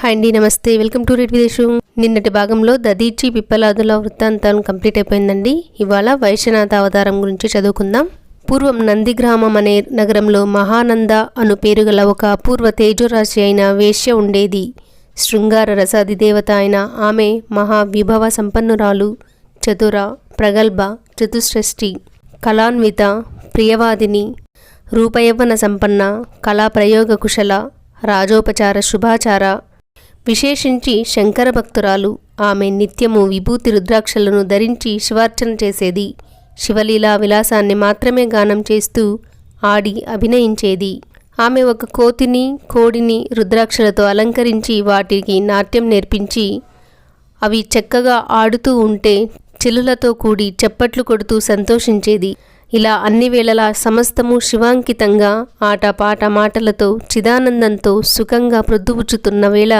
Hi అండి నమస్తే. Welcome to red Videsham. నిన్నటి భాగంలో దదీచి పిప్పలాదుల వృత్తాంతం కంప్లీట్ అయిపోయిందండి. ఇవాళ వైశ్యనాథ అవతారం గురించి చదువుకుందాం. పూర్వం నందిగ్రామం అనే నగరంలో మహానంద అను పేరు గల ఒక అపూర్వ తేజోరాశి అయిన వేశ్య ఉండేది. శృంగార రసాది దేవత అయిన ఆమె మహా విభవ సంపన్నురాలు చతుర ప్రగల్భ చతుశ్రేష్ఠి కళాన్విత ప్రియవాదిని రూపయవ్వన సంపన్న కళా ప్రయోగ కుశల రాజోపచార శుభాచార విశేషించి శంకర భక్తురాలు ఆమె నిత్యము విభూతి రుద్రాక్షలను ధరించి శివార్చన చేసేది. శివలీలా విలాసాన్ని మాత్రమే గానం చేస్తూ ఆడి అభినయించేది. ఆమె ఒక కోతిని కోడిని రుద్రాక్షలతో అలంకరించి వాటికి నాట్యం నేర్పించి అవి చక్కగా ఆడుతూ ఉంటే చెలులతో కూడి చప్పట్లు కొడుతూ సంతోషించేది. ఇలా అన్ని వేళలా సమస్తము శివాంకితంగా ఆటపాట మాటలతో చిదానందంతో సుఖంగా ప్రొద్దుపుచ్చుతున్న వేళ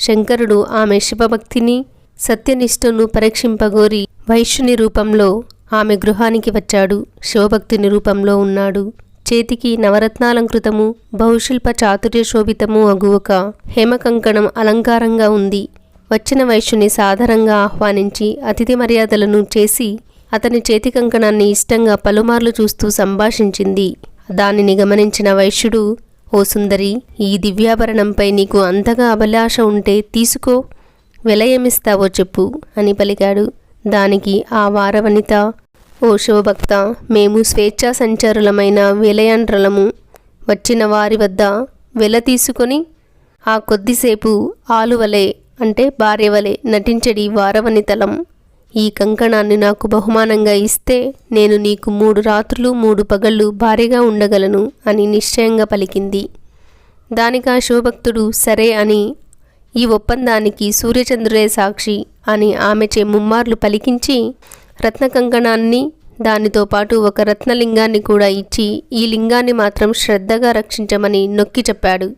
శంకరుడు ఆమె శివభక్తిని సత్యనిష్టను పరీక్షింపగోరి వైశ్యుని రూపంలో ఆమె గృహానికి వచ్చాడు. శివభక్తిని రూపంలో ఉన్నాడు. చేతికి నవరత్నాలంకృతము బహుశిల్ప చాతుర్య శోభితము అగు ఒక హేమకంకణం అలంకారంగా ఉంది. వచ్చిన వైశ్యుని సాధారణంగా ఆహ్వానించి అతిథి మర్యాదలను చేసి అతని చేతి కంకణాన్ని ఇష్టంగా పలుమార్లు చూస్తూ సంభాషించింది. దానిని గమనించిన వైశ్యుడు ఓ సుందరి ఈ దివ్యాభరణంపై నీకు అంతగా అభిలాష ఉంటే తీసుకో వెలయమిస్తావో చెప్పు అని పలికాడు. దానికి ఆ వారవనిత ఓ శివభక్త మేము స్వేచ్ఛా సంచారులమైన విలయండ్రలము వచ్చిన వారి వద్ద వెల తీసుకొని ఆ కొద్దిసేపు ఆలువలే అంటే భార్యవలే నటించడి వారవనితలం ఈ కంకణాన్ని నాకు బహుమానంగా ఇస్తే నేను నీకు మూడు రాత్రులు మూడు పగళ్ళు భారీగా ఉండగలను అని నిశ్చయంగా పలికింది. దానికా శివభక్తుడు సరే అని ఈ ఒప్పందానికి సూర్యచంద్రుడే సాక్షి అని ఆమెచే ముమ్మార్లు పలికించి రత్న కంకణాన్ని దానితో పాటు ఒక రత్నలింగాన్ని కూడా ఇచ్చి ఈ లింగాన్ని మాత్రం శ్రద్ధగా రక్షించమని నొక్కి చెప్పాడు.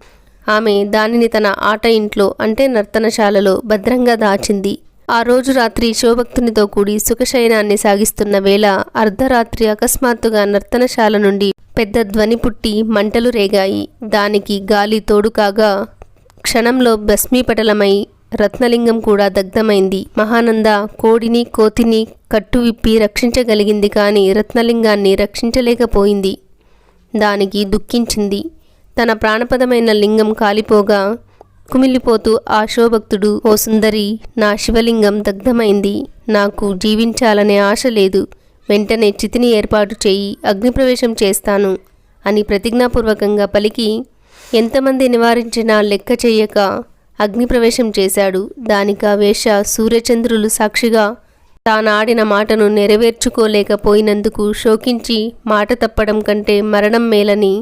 ఆమె దానిని తన ఆట ఇంట్లో అంటే నర్తనశాలలో భద్రంగా దాచింది. ఆ రోజు రాత్రి శివభక్తునితో కూడి సుఖశయనాన్ని సాగిస్తున్న వేళ అర్ధరాత్రి అకస్మాత్తుగా నర్తనశాల నుండి పెద్ద ధ్వని పుట్టి మంటలు రేగాయి. దానికి గాలి తోడు కాగా క్షణంలో భస్మీపటలమై రత్నలింగం కూడా దగ్ధమైంది. మహానంద కోడిని కోతిని కట్టు విప్పి రక్షించగలిగింది కానీ రత్నలింగాన్ని రక్షించలేకపోయింది. దానికి దుఃఖించింది. తన ప్రాణపదమైన లింగం కాలిపోగా కుమిలిపోతూ ఆ శోభక్తుడు ఓ సుందరి నా శివలింగం దగ్ధమైంది. నాకు జీవించాలనే ఆశ లేదు. వెంటనే చితిని ఏర్పాటు చేయి. అగ్నిప్రవేశం చేస్తాను అని ప్రతిజ్ఞాపూర్వకంగా పలికి ఎంతమంది నివారించినా లెక్క చేయక అగ్నిప్రవేశం చేశాడు. దానిక వేష సూర్యచంద్రులు సాక్షిగా తానాడిన మాటను నెరవేర్చుకోలేకపోయినందుకు శోకించి మాట తప్పడం కంటే మరణం మేలని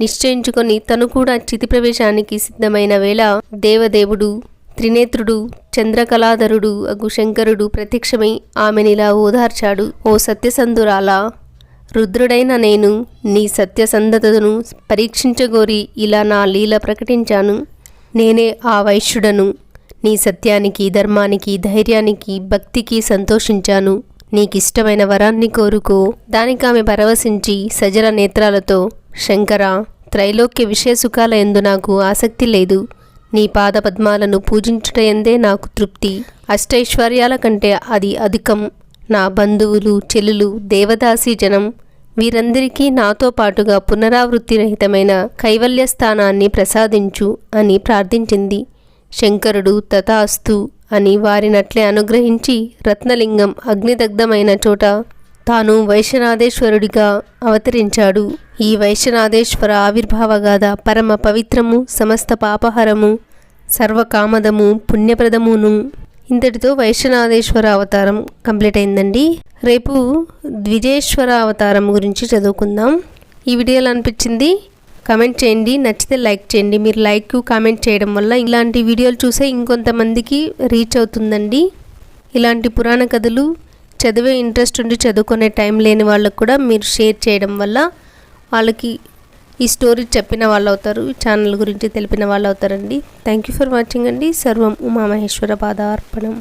నిశ్చయించుకొని తను కూడా చితి ప్రవేశానికి సిద్ధమైన వేళ దేవదేవుడు త్రినేత్రుడు చంద్రకళాధరుడు అగు శంకరుడు ప్రత్యక్షమై ఆమెనిలా ఓదార్చాడు. ఓ సత్యసంధురాలా రుద్రుడైన నేను నీ సత్యసంధతను పరీక్షించగోరి ఇలా నా లీల ప్రకటించాను. నేనే ఆ వైశ్యుడను నీ సత్యానికి ధర్మానికి ధైర్యానికి భక్తికి సంతోషించాను. నీకిష్టమైన వరాన్ని కోరుకో. దానికి ఆమె పరవశించి సజల నేత్రాలతో శంకర త్రైలోక్య విషయసుఖాల ఎందు నాకు ఆసక్తి లేదు. నీ పాద పద్మాలను పూజించుటయందే నాకు తృప్తి. అష్టైశ్వర్యాల కంటే అది అధికం. నా బంధువులు చెల్లులు దేవదాసి జనం వీరందరికీ నాతో పాటుగా పునరావృత్తి రహితమైన కైవల్య స్థానాన్ని ప్రసాదించు అని ప్రార్థించింది. శంకరుడు తథాస్తు అని వారినట్లే అనుగ్రహించి రత్నలింగం అగ్నిదగ్ధమైన చోట తాను వైశ్యనాథేశ్వరుడిగా అవతరించాడు. ఈ వైశ్యనాథేశ్వర ఆవిర్భావగాథ పరమ పవిత్రము సమస్త పాపహరము సర్వకామదము పుణ్యప్రదమును ఇంతటితో వైశ్యనాథేశ్వర అవతారం కంప్లీట్ అయిందండి. రేపు ద్విజేశ్వర అవతారం గురించి చదువుకుందాం. ఈ వీడియోలో అనిపించింది కమెంట్ చేయండి. నచ్చితే లైక్ చేయండి. మీరు లైక్ కామెంట్ చేయడం వల్ల ఇలాంటి వీడియోలు చూసే ఇంకొంతమందికి రీచ్ అవుతుందండి. ఇలాంటి పురాణ కథలు చదివే ఇంట్రెస్ట్ ఉండి చదువుకునే టైం లేని వాళ్ళకు కూడా మీరు షేర్ చేయడం వల్ల వాళ్ళకి ఈ స్టోరీ చెప్పిన వాళ్ళు అవుతారు ఛానల్ గురించి తెలిపిన వాళ్ళు అవుతారండి. థ్యాంక్ యూ ఫర్ వాచింగ్ అండి. సర్వం ఉమామహేశ్వర పాదార్పణం.